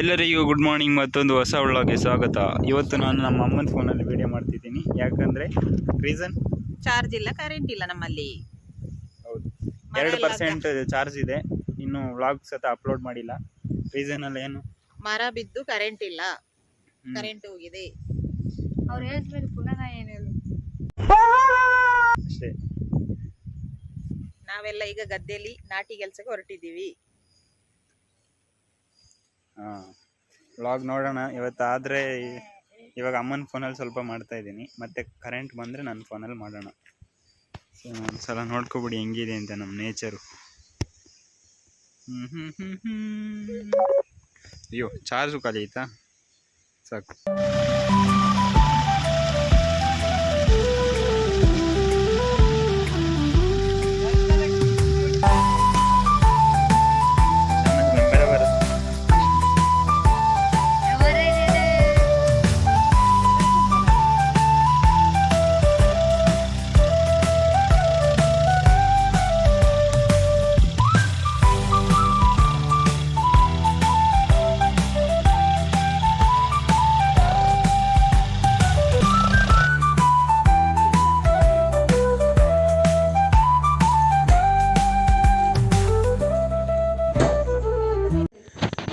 ಎಲ್ಲರಿಗೂ good morning ಮತ್ತೊಂದು ಹೊಸ ಒಳಗೆ ಸ್ವಾಗತ. ಇವತ್ತು ನಾನು ನಮ್ಮ ಅಮ್ಮನ ಫೋನಲ್ಲಿ ವಿಡಿಯೋ ಮಾಡ್ತಿದ್ದೀನಿ. ಯಾಕಂದ್ರೆ ರೀಸನ್ ಚಾರ್ಜ್ ಇಲ್ಲ ಕರೆಂಟ್ ಇಲ್ಲ ನಮ್ಮಲ್ಲಿ. ಹೌದು. ಎರಡು ಪರ್ಸೆಂಟ್ ಚಾರ್ಜ್ ಇದೆ. ಇನ್ನು ವ್ಲಾಗ್ ಸತ ಅಪ್ಲೋಡ್ ಮಾಡಿಲ್ಲ. ರೀಸನ್ ಅಲ್ಲಿ ಏನು? ಮರ ಬಿದ್ದು ಕರೆಂಟ್ ಇಲ್ಲ. ಕರೆಂಟ್ ಹೋಗಿದೆ. ಅವ್ರು ಹೇಳಿದ್ಮೇಲೆ ಪುನಃ ನಾ ಏನು ಹೇಳು? ಅಷ್ಟೇ. ನಾವೆಲ್ಲ ಈಗ ಗದ್ದೆಯಲ್ಲಿ ನಾಟಿ ಕೆಲಸಕ್ಕೆ ಹೊರಟಿದ್ದೀವಿ. ಹಾಂ. ವ್ಲಾಗ್ ನೋಡೋಣ. ಇವತ್ತಾದರೆ ಇವಾಗ ಅಮ್ಮನ ಫೋನಲ್ಲಿ ಸ್ವಲ್ಪ ಮಾಡ್ತಾ ಇದ್ದೀನಿ. ಮತ್ತೆ ಕರೆಂಟ್ ಬಂದರೆ ನನ್ನ ಫೋನಲ್ಲಿ ಮಾಡೋಣ. ಸೊ ಒಂದ್ಸಲ ನೋಡ್ಕೊಬಿಡಿ ಹೆಂಗಿದೆ ಅಂತ ನಮ್ಮ ನೇಚರು ಅಯ್ಯೋ ಚಾರ್ಜು ಖಾಲಿ ಸಾಕು.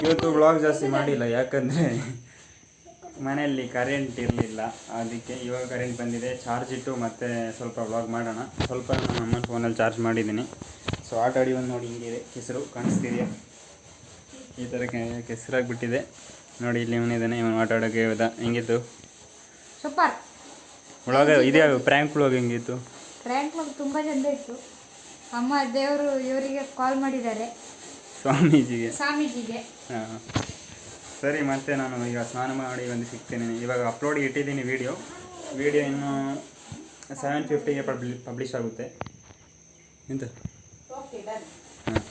ಇವತ್ತು ಬ್ಲಾಗ್ ಜಾಸ್ತಿ ಮಾಡಿಲ್ಲ ಯಾಕಂದರೆ ಮನೆಯಲ್ಲಿ ಕರೆಂಟ್ ಇರಲಿಲ್ಲ. ಅದಕ್ಕೆ ಇವಾಗ ಕರೆಂಟ್ ಬಂದಿದೆ. ಚಾರ್ಜ್ ಇಟ್ಟು ಮತ್ತೆ ಸ್ವಲ್ಪ ಬ್ಲಾಗ್ ಮಾಡೋಣ. ಸ್ವಲ್ಪ ನಮ್ಮ ಫೋನಲ್ಲಿ ಚಾರ್ಜ್ ಮಾಡಿದ್ದೀನಿ. ಸೊ ಆಟ ಆಡಿ ಒಂದು ನೋಡಿ ಹಿಂಗಿದೆ. ಕೆಸರು ಕಾಣಿಸ್ತಿದೆಯಾ? ಈ ಥರ ಕೆಸರಾಗಿಬಿಟ್ಟಿದೆ. ನೋಡಿ ಇಲ್ಲಿ ಇವನಿದ್ದಾನೆ ಇವನು ಆಟ ಆಡೋಕ್ಕೆ ಹೋದ ಹೆಂಗಿತ್ತು? ಸೂಪರ್. ಬ್ಲಾಗ್ ಇದೆಯಾ? ಪ್ರ್ಯಾಂಕ್ ವ್ಲಾಗ್ ಹೆಂಗಿತ್ತು? ಪ್ರ್ಯಾಂಕ್ ಬ್ಲಾಗ್ ತುಂಬ ಚೆಂದ ಇತ್ತು. ಅಮ್ಮ ದೇವರು ಇವರಿಗೆ ಕಾಲ್ ಮಾಡಿದ್ದಾರೆ. ಸ್ವಾಮೀಜಿಗೆ. ಸ್ವಾಮೀಜಿಗೆ. ಹಾಂ. ಸರಿ ಮತ್ತೆ ನಾನು ಈಗ ಸ್ನಾನ ಮಾಡಿ ಬಂದು ಸಿಗ್ತೇನೆ. ಇವಾಗ ಅಪ್ಲೋಡ್ ಇಟ್ಟಿದ್ದೀನಿ ವಿಡಿಯೋ ವಿಡಿಯೋ ಇನ್ನು ಸೆವೆನ್ ಫಿಫ್ಟಿಗೆ ಪಬ್ಲಿ ಪಬ್ಲಿಷ್ ಆಗುತ್ತೆ. ಎಂತ? ಹಾಂ.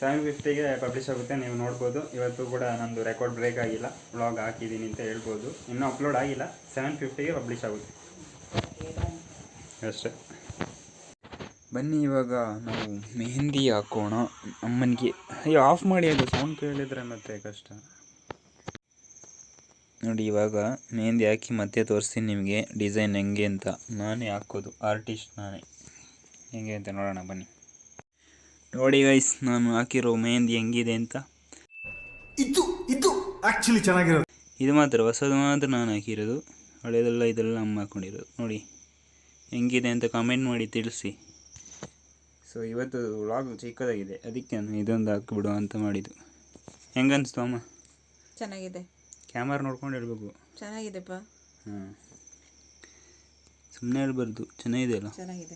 ಸೆವೆನ್ ಫಿಫ್ಟಿಗೆ ಪಬ್ಲಿಷ್ ಆಗುತ್ತೆ ನೀವು ನೋಡ್ಬೋದು. ಇವತ್ತು ಕೂಡ ನಂದು ರೆಕಾರ್ಡ್ ಬ್ರೇಕ್ ಆಗಿಲ್ಲ. ವ್ಲಾಗ್ ಹಾಕಿದ್ದೀನಿ ಅಂತ ಹೇಳ್ಬೋದು. ಇನ್ನೂ ಅಪ್ಲೋಡ್ ಆಗಿಲ್ಲ. ಸೆವೆನ್ ಫಿಫ್ಟಿಗೆ ಪಬ್ಲಿಷ್ ಆಗುತ್ತೆ. ಅಷ್ಟೇ. ಬನ್ನಿ ಇವಾಗ ನಾವು ಮೆಹೆಂದಿ ಹಾಕೋಣ. ಅಮ್ಮನಿಗೆ ಅಯ್ಯೋ ಆಫ್ ಮಾಡಿ ಅದು ಸೌಂಡ್ ಕೇಳಿದ್ರೆ ಮತ್ತೆ ಕಷ್ಟ. ನೋಡಿ ಇವಾಗ ಮೆಹಂದಿ ಹಾಕಿ ಮತ್ತೆ ತೋರಿಸ್ತೀನಿ ನಿಮಗೆ ಡಿಸೈನ್ ಹೆಂಗೆ ಅಂತ. ನಾನೇ ಹಾಕೋದು ಆರ್ಟಿಸ್ಟ್ ನಾನೇ. ಹೆಂಗೆ ಅಂತ ನೋಡೋಣ ಬನ್ನಿ. ನೋಡಿ ಗೈಸ್ ನಾನು ಹಾಕಿರೋ ಮೆಹಂದಿ ಹೆಂಗಿದೆ ಅಂತ. ಇದು ಇದು ಆಕ್ಚುಲಿ ಚೆನ್ನಾಗಿರೋದು. ಇದು ಮಾತ್ರ ಹೊಸದು ಮಾತ್ರ ನಾನು ಹಾಕಿರೋದು. ಹಳೆಯದೆಲ್ಲ ಇದೆಲ್ಲ ಅಮ್ಮ ಹಾಕೊಂಡಿರೋದು. ನೋಡಿ ಹೆಂಗಿದೆ ಅಂತ ಕಮೆಂಟ್ ಮಾಡಿ ತಿಳಿಸಿ. ಸೊ ಇವತ್ತು ವ್ಲಾಗ್ ಚಿಕ್ಕದಾಗಿದೆ. ಅದಕ್ಕೆ ನಾನು ಇದೊಂದು ಹಾಕಿಬಿಡು ಅಂತ ಮಾಡಿದ್ದು. ಹೆಂಗನ್ನಿಸ್ತು ಅಮ್ಮ? ಚೆನ್ನಾಗಿದೆ. ಕ್ಯಾಮರಾ ನೋಡ್ಕೊಂಡು ಹೇಳ್ಬೇಕು. ಚೆನ್ನಾಗಿದೆಪ್ಪ. ಹಾಂ. ಸುಮ್ಮನೆ ಹೇಳ್ಬಾರ್ದು. ಚೆನ್ನಾಗಿದೆ ಅಲ್ಲ? ಚೆನ್ನಾಗಿದೆ.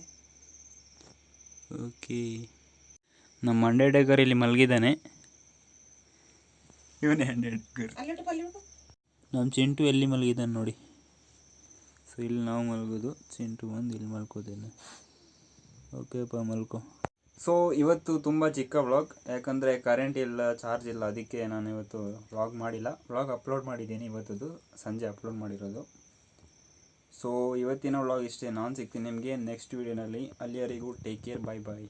ಓಕೆ. ನಮ್ಮ ಮಂಡ್ಯ ಡೇಗರ್ ಇಲ್ಲಿ ಮಲಗಿದ್ದಾನೆ. ಇವನೇ ಹಂಡ್ರೆಡ್ ನಮ್ಮ ಚಿಂಟು ಎಲ್ಲಿ ಮಲಗಿದ್ದಾನೆ ನೋಡಿ. ಸೊ ಇಲ್ಲಿ ನಾವು ಮಲಗೋದು. ಚಿಂಟು ಬಂದು ಇಲ್ಲಿ ಮಲ್ಕೋದೇನೆ ಓಕೆಪ್ಪ ಮಲ್ಕೋ ಸೊ ಇವತ್ತು ತುಂಬ ಚಿಕ್ಕ ವ್ಲಾಗ್ ಯಾಕಂದರೆ ಕರೆಂಟ್ ಇಲ್ಲ ಚಾರ್ಜ್ ಇಲ್ಲ, ಅದಕ್ಕೆ ನಾನು ಇವತ್ತು ವ್ಲಾಗ್ ಮಾಡಿಲ್ಲ. ವ್ಲಾಗ್ ಅಪ್ಲೋಡ್ ಮಾಡಿದ್ದೀನಿ ಇವತ್ತದು ಸಂಜೆ ಅಪ್ಲೋಡ್ ಮಾಡಿರೋದು. ಸೊ ಇವತ್ತಿನ ವ್ಲಾಗ್ ಇಷ್ಟೇ. ನಾನು ಸಿಗ್ತೀನಿ ನಿಮಗೆ ನೆಕ್ಸ್ಟ್ ವೀಡಿಯೋನಲ್ಲಿ ಅಲ್ಲಿಯವರೆಗೂ ಟೇಕ್ ಕೇರ್ ಬಾಯ್ ಬಾಯ್